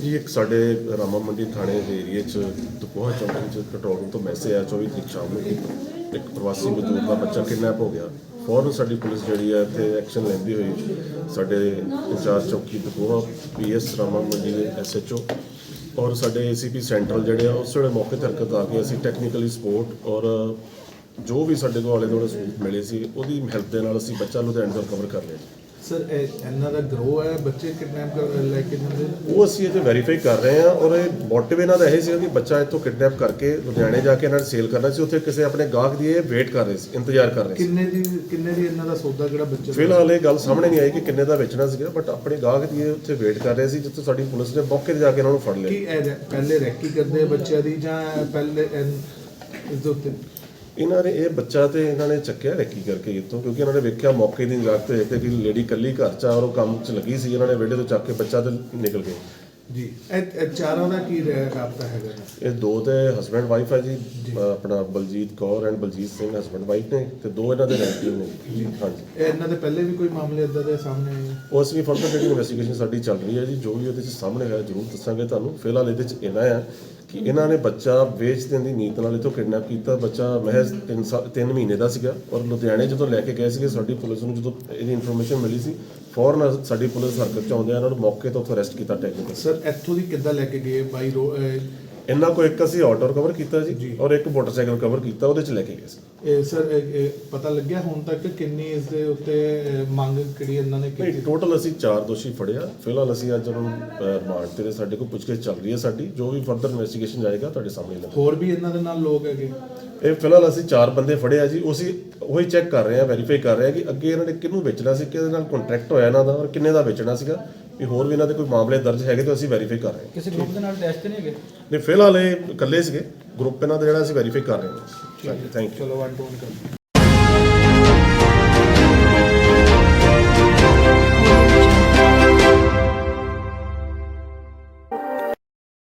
ਜੀ, ਇੱਕ ਸਾਡੇ ਰਾਮਾ ਮੰਡੀ ਥਾਣੇ ਦੇ ਏਰੀਏ 'ਚ ਤਪੋਹਾ ਚੌਂਕ ਵਿੱਚ ਕੰਟਰੋਲ ਰੂਮ ਤੋਂ ਮੈਸੇਜ ਆਇਆ 24 ਤਰੀਕ ਸ਼ਾਮ ਨੂੰ ਕਿ ਇੱਕ ਪ੍ਰਵਾਸੀ ਮਜ਼ਦੂਰ ਦਾ ਬੱਚਾ ਕਿਡਨੈਪ ਹੋ ਗਿਆ। ਫੌਰਨ ਸਾਡੀ ਪੁਲਿਸ ਜਿਹੜੀ ਹੈ ਇੱਥੇ ਐਕਸ਼ਨ ਲੈਂਦੀ ਹੋਈ। ਸਾਡੇ ਇੰਚਾਰਜ ਚੌਕੀ ਤਪੋਹਾ ਪੀਐਸ ਰਾਮਾ ਮੰਡੀ ਦੇ ਐਸਐਚਓ ਔਰ ਸਾਡੇ ਏਸੀਪੀ ਸੈਂਟਰਲ ਜਿਹੜੇ ਆ, ਉਸ ਵੇਲੇ ਮੌਕੇ ਤੇ ਹਰਕਤ ਆ ਕੇ ਅਸੀਂ ਟੈਕਨੀਕਲੀ ਸਪੋਰਟ ਔਰ ਜੋ ਵੀ ਸਾਡੇ ਕੋਲ ਆਲੇ ਦੁਆਲੇ ਸਬੂਤ ਮਿਲੇ ਸੀ, ਉਹਦੀ ਹੈਲਪ ਦੇ ਨਾਲ ਅਸੀਂ ਬੱਚਾ ਲੁਧਿਆਣੇ ਤੋਂ ਕਵਰ ਕਰ ਲਿਆ ਜੀ। ਸਰ ਇਹ ਇਹਨਾਂ ਦਾ ਗਰੋ ਹੈ ਬੱਚੇ ਕਿਡਨੈਪ ਕਰ ਲੈ ਕੇ ਜਾਂਦੇ? ਉਹ ਅਸੀਂ ਇਹ ਵੈਰੀਫਾਈ ਕਰ ਰਹੇ ਹਾਂ ਔਰ ਇਹ ਮੋਟਿਵ ਇਹਨਾਂ ਦਾ ਇਹ ਸੀਗਾ ਕਿ ਬੱਚਾ ਇੱਥੋਂ ਕਿਡਨੈਪ ਕਰਕੇ ਲੁਧਿਆਣੇ ਜਾ ਕੇ ਇਹਨਾਂ ਨੇ ਸੇਲ ਕਰਨਾ ਸੀ। ਉੱਥੇ ਕਿਸੇ ਆਪਣੇ ਗਾਹਕ ਦੀ ਇਹ ਵੇਟ ਕਰ ਰਹੇ ਸੀ ਇੰਤਜ਼ਾਰ ਕਰ ਰਹੇ ਸੀ। ਕਿੰਨੇ ਦੀ ਕਿੰਨੇ ਦੀ ਇਹਨਾਂ ਦਾ ਸੌਦਾ ਕਿਹੜਾ ਬੱਚੇ? ਫਿਲਹਾਲ ਇਹ ਗੱਲ ਸਾਹਮਣੇ ਨਹੀਂ ਆਈ ਕਿ ਕਿੰਨੇ ਦਾ ਵੇਚਣਾ ਸੀਗਾ ਬਟ ਆਪਣੇ ਗਾਹਕ ਦੀ ਇਹ ਉੱਥੇ ਵੇਟ ਕਰ ਰਹੇ ਸੀ ਜਿੱਥੇ ਸਾਡੀ ਪੁਲਿਸ ਨੇ ਮੌਕੇ ਤੇ ਜਾ ਕੇ ਇਹਨਾਂ ਨੂੰ ਫੜ ਲਿਆ। ਕੀ ਪਹਿਲੇ ਰੈਕੀ ਕਰਦੇ ਬੱਚਿਆਂ ਦੀ ਜਾਂ ਪਹਿਲੇ ਇਸ ਦੇ ਉੱਤੇ? ਇਹਨਾਂ ਨੇ ਇਹ ਬੱਚਾ ਤੇ ਇਹਨਾਂ ਨੇ ਚੱਕਿਆ ਰੈਕੀ ਕਰਕੇ ਇੱਥੋਂ? ਕਿਉਂਕਿ ਇਹਨਾਂ ਨੇ ਵੇਖਿਆ ਮੌਕੇ ਦੀ ਨਿਗਾਹ ਤੇ ਦੇਖਿਆ ਕਿ ਲੇਡੀ ਇਕੱਲੀ ਘਰ ਚ ਆ ਔਰ ਉਹ ਕੰਮ 'ਚ ਲੱਗੀ ਸੀ, ਇਹਨਾਂ ਨੇ ਵਿਹੜੇ ਤੋਂ ਚੱਕ ਕੇ ਬੱਚਾ ਤੇ ਨਿਕਲ ਗਏ। ਜੀ। ਇਹ ਚਾਰਾਂ ਦਾ ਕੀ ਰਹਿ- ਰਾਬਤਾ ਹੈਗਾ? ਇਹ ਦੋ ਤੇ ਹਸਬੰਡ ਵਾਈਫ ਹੈ ਜੀ ਆਪਣਾ Baljit Kaur and Baljit Singh husband wife ਨੇ ਤੇ ਦੋ ਇਹਨਾਂ ਦੇ ਰਿਲੇਟਿਵ ਨੇ। ਜੀ। ਹਾਂਜੀ। ਇਹ ਇਹਨਾਂ ਦੇ ਪਹਿਲੇ ਵੀ ਕੋਈ ਮਾਮਲੇ ਇਦਾਂ ਦੇ ਸਾਹਮਣੇ ਆਏ? ਉਹ ਅਸੀਂ ਫਰਦਰ ਜਿਹੜੀ ਇਨਵੈਸਟੀਗੇਸ਼ਨ ਸਾਡੀ ਚੱਲ ਰਹੀ ਹੈ ਜੀ ਜੋ ਵੀ ਉਹਦੇ 'ਚ ਸਾਹਮਣੇ ਆਇਆ ਜ਼ਰੂਰ ਦੱਸਾਂਗੇ ਤੁਹਾਨੂੰ। ਫਿਲਹਾਲ ਇਹਦੇ 'ਚ ਇਹਨਾਂ ਆ ਕਿ ਇਹਨਾਂ ਨੇ ਬੱਚਾ ਵੇਚ ਦੇਣ ਦੀ ਨੀਤ ਨਾਲ ਇਥੋਂ ਕਿਡਨੈਪ ਕੀਤਾ। ਬੱਚਾ ਮਹਿਜ਼ 3 3 ਮਹੀਨੇ ਦਾ ਸੀਗਾ। ਔਰ ਲੁਧਿਆਣੇ ਜਦੋਂ ਲੈ ਕੇ ਗਏ ਸੀਗੇ ਸਾਡੀ ਪੁਲਿਸ ਨੂੰ ਜਦੋਂ ਇਹਦੀ ਇਨਫੋਰਮੇਸ਼ਨ ਮਿਲੀ ਸੀ ਫੌਰਨ ਸਾਡੀ ਪੁਲਿਸ ਹਰਕਤ 'ਚ ਆਉਂਦੇ ਆ ਉਹਨਾਂ ਨੂੰ ਮੌਕੇ ਤੋਂ ਉੱਥੋਂ ਅਰੈਸਟ ਕੀਤਾ ਟੈਕਨੀਕਲ ਸਰ ਇੱਥੋਂ ਦੀ ਕਿੱਦਾਂ ਲੈ ਕੇ ਗਏ? ਬਾਈ ਰੋ ਇਹਨਾਂ ਕੋ ਇੱਕ ਅਸੀਂ ਆਟੋ ਕਵਰ ਕੀਤਾ ਜੀ ਔਰ ਇੱਕ ਮੋਟਰਸਾਈਕਲ ਕਵਰ ਕੀਤਾ ਉਹਦੇ 'ਚ ਲੈ ਕੇ ਗਏ ਸੀ। ਇਹ ਸਰ ਇਹ- ਪਤਾ ਲੱਗਿਆ ਹੁਣ ਤੱਕ ਕਿੰਨੀ ਇਸ ਦੇ ਉੱਤੇ ਮੰਗ ਕਿਹੜੀ ਇਹਨਾਂ ਨੇ ਕੀਤੀ? ਟੋਟਲ ਅਸੀਂ ਚਾਰ ਦੋਸ਼ੀ ਫੜਿਆ। ਫਿਲਹਾਲ ਅਸੀਂ ਅੱਜ ਉਹਨਾਂ ਨੂੰ ਰਿਮਾਂਡ ਤੇ ਸਾਡੇ ਕੋਲ ਪੁੱਛਗਿੱਛ ਚੱਲ ਰਹੀ ਹੈ ਸਾਡੀ। ਜੋ ਵੀ ਫਰਦਰ ਇਨਵੈਸਟੀਗੇਸ਼ਨ ਜਾਏਗਾ ਤੁਹਾਡੇ ਸਾਹਮਣੇ ਹੋਰ ਵੀ ਇਹਨਾਂ ਦੇ ਨਾਲ ਲੋਕ ਹੈਗੇ? ਇਹ ਫਿਲਹਾਲ ਅਸੀਂ ਚਾਰ ਬੰਦੇ ਫੜੇ ਆ ਜੀ ਉਸੇ ਉਹੀ ਚੈੱਕ ਕਰ ਰਹੇ ਆ ਵੈਰੀਫਾਈ ਕਰ ਰਹੇ ਆ ਕਿ ਅੱਗੇ ਇਹਨਾਂ ਨੇ ਕਿਹਨੂੰ ਵੇਚਣਾ ਸੀ ਕਿਹਦੇ ਨਾਲ ਕੰਟਰੈਕਟ ਹੋਇਆ ਇਹਨਾਂ ਦਾ ਔਰ ਕਿੰਨੇ ਦਾ ਵੇਚਣਾ ਸੀਗਾ। ਵੀ ਹੋਰ ਵੀ ਇਹਨਾਂ ਦੇ ਕੋਈ ਮਾਮਲੇ ਦਰਜ ਹੈਗੇ ਤਾਂ ਅਸੀਂ ਵੈਰੀਫਾਈ ਕਰ ਰਹੇ ਕਿਸੇ ਗਰੁੱਪ ਦੇ ਨਾਲ ਟੈਸਟ ਨਹੀਂ ਹੈਗੇ? ਹਾਂ ਨਹੀਂ ਫਿਲਹਾਲ ਇਹ ਇਕੱਲੇ ਸੀਗੇ। ਗਰੁੱਪ ਇਹਨਾਂ ਦਾ ਜਿਹੜਾ ਅਸੀਂ ਵੈਰੀਫਾਈ ਕਰ ਰਹੇ ਹਾਂ। ਥੈਂਕ ਯੂ ਚਲੋ ਵਨ ਟੂ ਵਨ ਕਰ